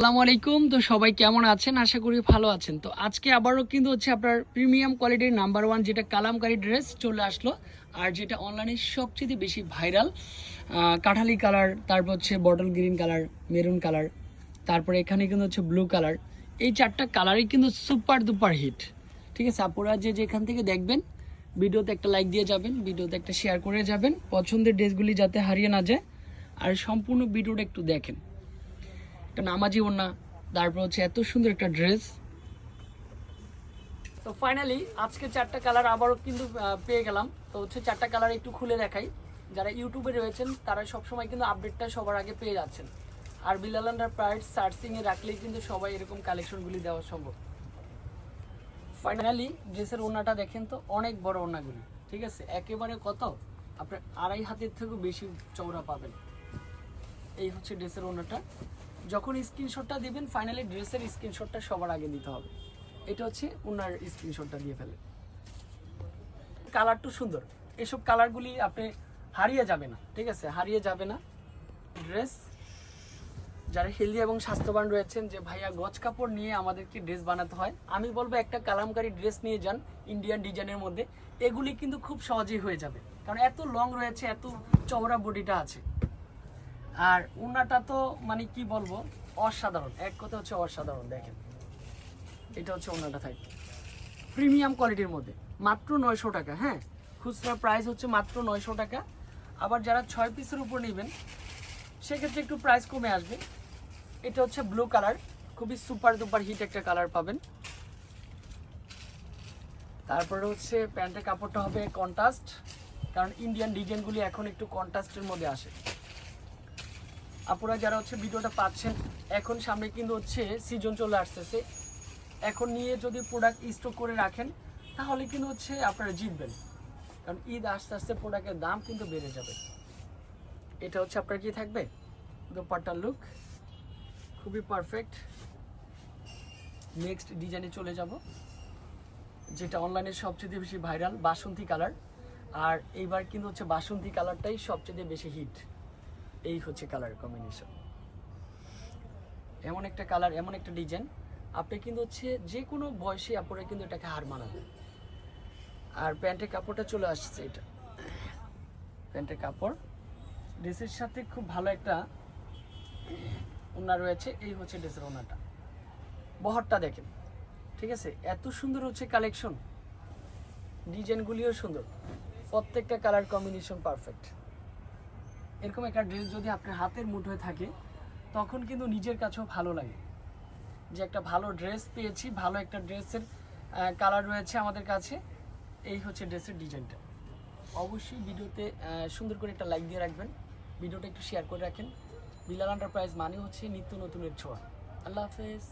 আসসালামু আলাইকুম। তো সবাই কেমন আছেন? আশা করি ভালো আছেন। তো আজকে আবারও কিন্তু হচ্ছে আপনার প্রিমিয়াম কোয়ালিটির নাম্বার ওয়ান যেটা কালামকারি ড্রেস চলে আসলো, আর যেটা অনলাইনে সবচেয়ে বেশি ভাইরাল কাঠালি কালার তারপর হচ্ছে bottle green colour maroon colour তারপরে এখানে কিন্তু হচ্ছে ব্লু কালার এই চারটা কালারই কিন্তু সুপার দুপার হিট ঠিক আছে আপনারা যে যেখান থেকে দেখবেন, ভিডিওতে একটা লাইক দিয়ে যাবেন, ভিডিওতে একটা শেয়ার করে যাবেন, পছন্দের ড্রেসগুলি যাতে হারিয়ে না যায়, আর সম্পূর্ণ ভিডিওটা একটু দেখেন। একটা নামাজি ওড়না, তারপর হচ্ছে এত সুন্দর একটা ড্রেস তো ফাইনালি আজকে চারটা কালার আবারও কিন্তু পেয়ে গেলাম। তো হচ্ছে চারটা কালার একটু খুলে দেখাই। যারা ইউটিউবে রয়েছেন, তারা সবসময় কিন্তু আপডেটটা সবার আগে পেয়ে যাচ্ছেন। আর বিলাল আন্ডার সার্চিংয়ে রাখলেই কিন্তু সবাই এরকম কালেকশনগুলি দেওয়া সম্ভব। ফাইনালি ড্রেসের ওড়নাটা দেখেন তো, অনেক বড় ওড়নাগুলি। ঠিক আছে? একেবারে কত? আপনার আড়াই হাতের থেকেও বেশি চওড়া পাবেন। এই হচ্ছে ড্রেসের ওড়নাটা। যখন স্ক্রিনশটটা দিবেন ফাইনালি ড্রেসের স্ক্রিনশটটা সবার আগে দিতে হবে। এটা হচ্ছে ওনার স্ক্রিনশটটা দিয়ে ফেলে। কালারটা সুন্দর। এসব কালারগুলি আপনি হারিয়ে যাবে না, ঠিক আছে? হারিয়ে যাবে না। ড্রেস, যারা হেলদি এবং স্বাস্থ্যবান রয়েছেন, যে ভাইয়া গজ কাপড় নিয়ে আমাদেরকে ড্রেস বানাতে হয়, আমি বলব একটা কালামকারী ড্রেস নিয়ে যান ইন্ডিয়ান ডিজাইনের মধ্যে। এগুলি কিন্তু খুব সহজেই হয়ে যাবে। কারণ এত লং রয়েছে, এত চওড়া বডিটা আছে। আর উন্নাটা তো মানে কি বলব, অসাধারণ। এক কথা হচ্ছে অসাধারণ, দেখেন। এটা হচ্ছে ওনাটা থাকে। প্রিমিয়াম কোয়ালিটির মধ্যে। মাত্র নয়শো টাকা হ্যাঁ? খুচরা প্রাইস হচ্ছে মাত্র নয়শো টাকা। আবার যারা ছয় পিসের উপর নেবেন, সেক্ষেত্রে একটু প্রাইস কমে আসবে। এটা হচ্ছে ব্লু কালার। খুবই সুপার দুপার হিট একটা কালার পাবেন। তারপরে হচ্ছে প্যান্টের কাপড়টা হবে কন্ট্রাস্ট, কারণ ইন্ডিয়ান ডিজাইনগুলি এখন একটু কন্ট্রাস্টের মধ্যে আসে। আপনারা যারা হচ্ছে ভিডিওটা পাচ্ছেন, এখন সামনে কিন্তু হচ্ছে সিজন চলে আসতেছে। এখন নিয়ে যদি প্রোডাক্ট স্টক করে রাখেন, তাহলে কিন্তু হচ্ছে আপনারা জিতবেন। কারণ ঈদ আস্তে আস্তে প্রোডাক্টের দাম কিন্তু বেড়ে যাবে। এটা হচ্ছে আপনার কি থাকবে? দোপাট্টার লুক খুবই পারফেক্ট নেক্সট ডিজাইনে চলে যাব, যেটা অনলাইনে সবচেয়ে বেশি ভাইরাল বাসন্তী কালার আর এইবার কিন্তু হচ্ছে বাসন্তী কালারটাই সবচেয়ে বেশি হিট এই হচ্ছে কালার কম্বিনেশন এমন একটা কালার এমন একটা ডিজাইন আপনি কিন্তু হচ্ছে যে কোনো বয়সে আপনারা কিন্তু এটাকে হার মানাবেন। আর প্যান্টের কাপড়টা চলে আসছে এটা। প্যান্টের কাপড় ড্রেসের সাথে খুব ভালো একটা ওনা রয়েছে, এই হচ্ছে ড্রেসের ওনাটা বহরটা দেখেন, ঠিক আছে? এত সুন্দর হচ্ছে কালেকশন ডিজাইনগুলিও সুন্দর। প্রত্যেকটা কালার কম্বিনেশন পারফেক্ট এরকম একটা ড্রেস যদি আপনার হাতের মুঠোয় থাকে, তখন কিন্তু নিজের কাছেও ভালো লাগে। যে একটা ভালো ড্রেস পেয়েছি, ভালো একটা ড্রেসের কালার রয়েছে আমাদের কাছে, এই হচ্ছে ড্রেসের ডিজাইনটা। অবশ্যই ভিডিওতে সুন্দর করে একটা লাইক দিয়ে রাখবেন। ভিডিওটা একটু শেয়ার করে রাখেন। বিলাল এন্টারপ্রাইজ মানে হচ্ছে নিত্য নতুনের ছোঁয়া। আল্লাহ হাফেজ।